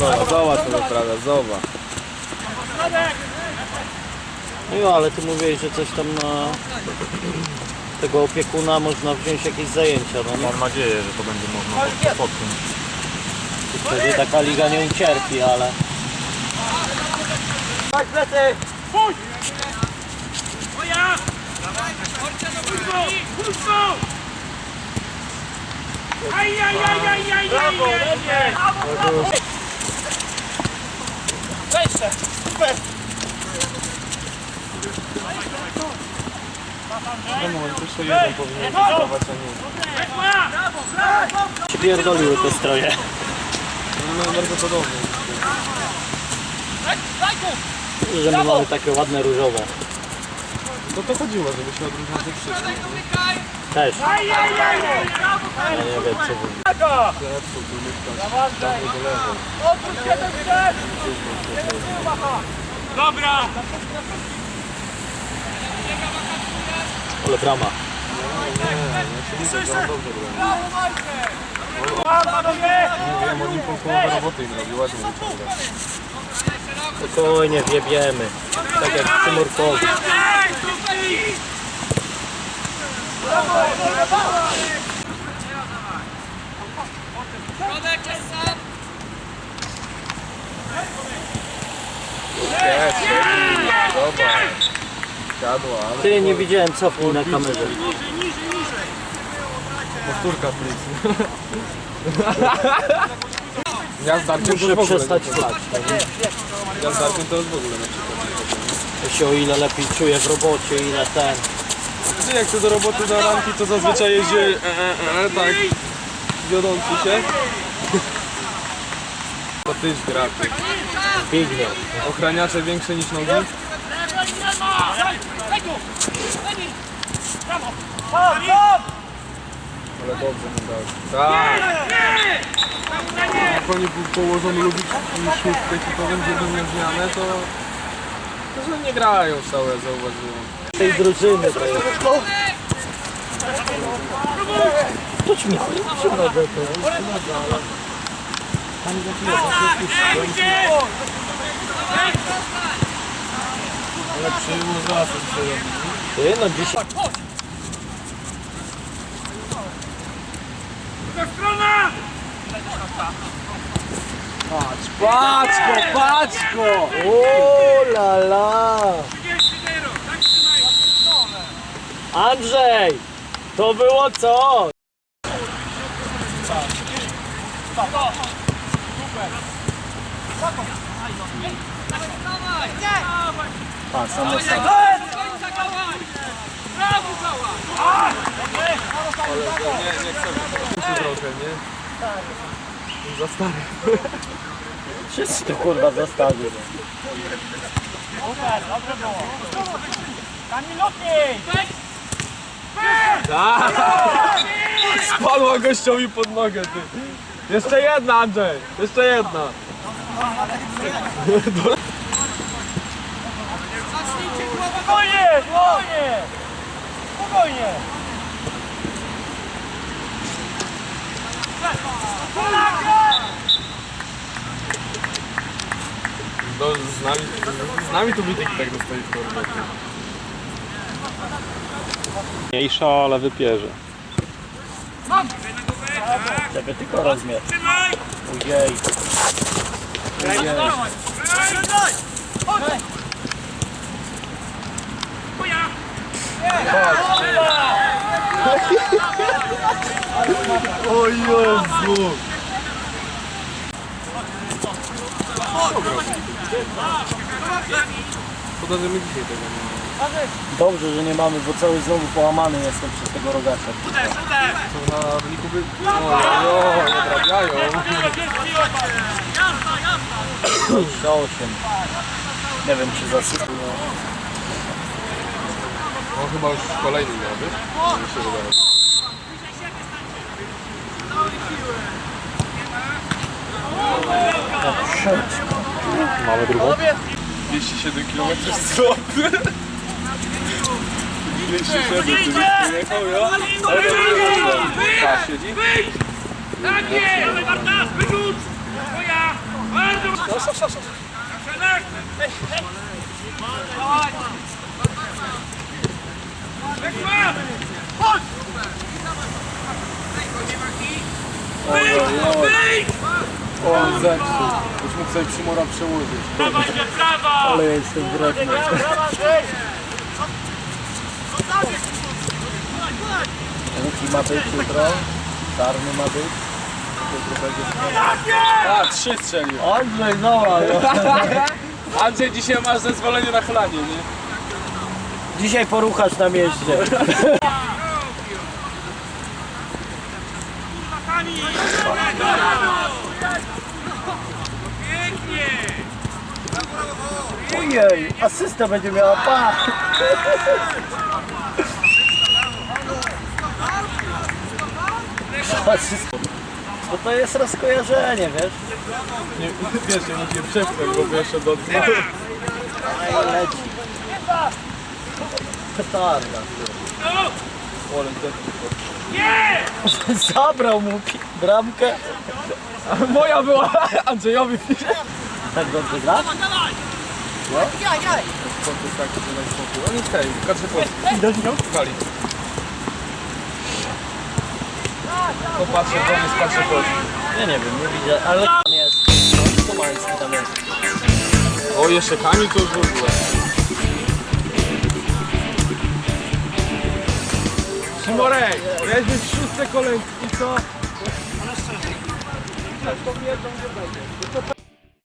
Zobacz, zobacz to wyprawia, zobacz. No ale ty mówiłeś, że coś tam na tego opiekuna można wziąć jakieś zajęcia, no nie? Mam nadzieję, że to będzie można pod- podpiąć. Wtedy taka liga nie ucierpi, ale... No, jeszcze jeden powinien wydawać, a nie. pierdoliły te stroje. No, bardzo podobnie. Że my mamy takie ładne różowe. No to chodziło, żeby się odróżniać od wszystkich. Też. Ja nie wiem co wy... Zepsuł, tu myszka, prawo do lewo. Ale brama. Nie wiem, oni pół połowę roboty im robi, ładnie wyciąga. Spokojnie wjebiemy. Tak jak. Jest, zobacz. Siadła, ale Ty nie widziałem cofnij na kamerze. powtórka please. Ja z Darkiem to Muszę już w ogóle przestać flać. Ja z Darkiem to już w ogóle na przykład. To się o ile lepiej czuję w robocie, ile ten. Ty jak chcę do roboty na ranki, to zazwyczaj jeździ e, e, e, tak wiodący się. To tyś gra, ty. Zbigniew. Ochraniacze większe niż nogi. Ale dobrze mu dał. Tak. Jak oni był położony lubić szóstkę i powiem, że będą zmianę, to... Że nie grają całe, zauważyłem. Tej drużyny to jest. To ci mi przynogę to. Tam Ale przyjmu zasad sobie. Ty no dzisiaj. Patrz, patrz go, patrz go! O la la. Andrzej! To było co? Patrz, sam dostał. Nie, nie chcę. Trochę, nie? Za stary. Wszyscy to kurwa zostawił. Spadła gościowi pod nogę, ty. Jeszcze jedna, Andrzej. Jeszcze jedna. Spokojnie, spokojnie! Spokojnie! No, z nami, z nami tu Witek tak dostoi w torbę. Mniejsza, ale wypierze. Czekaj, tylko rozmiar. Ojej. Ojej. O Jezu! Szkoda, że my dzisiaj tego nie mamy. Dobrze, że nie mamy, bo cały znowu połamany jestem przez tego rogacza. Co na rolniku by... O, nie odrabiają. Do 8. Nie wiem czy zasypił. No chyba już kolejny miał, wiesz? Mi się wydaje. Mamy drugą. 207 km lotu. 207, ty byś pojechał, ja? Ale dobrze, Ta siedzi? Tak jest! Ale Bartas, wyrzuć! Twoja! O, on zepsuł. Już mógł sobie Przymora przełożyć. Ale ja jestem wredny. Łuki ma być jutro. Czarny ma być. A, trzy strzelił. Andrzej, no ale... Andrzej, dzisiaj masz zezwolenie na chlanie, nie? Dzisiaj poruchasz na mieście. Ojej, asysta będzie miała, pa! Asysta. Bo to jest rozkojarzenie, wiesz? nie wiesz, nie mógł nie przepchnąć, bo jeszcze do dna. Ej, leci. Petarda. Ole, zepsuł. Zabrał mu bramkę. Moja była Andrzejowi. Tak dobrze gra? Spokój taki, że daj spokój. On jest tej, kadrze Polski. Wali. Popatrzę, to jest kadrze Polski. Ja nie wiem, nie widzę, ale tam jest. No, Kumański tam jest. O, jeszcze Kamil to już w ogóle. Szymorek, miałeś być szóste kolejki, co?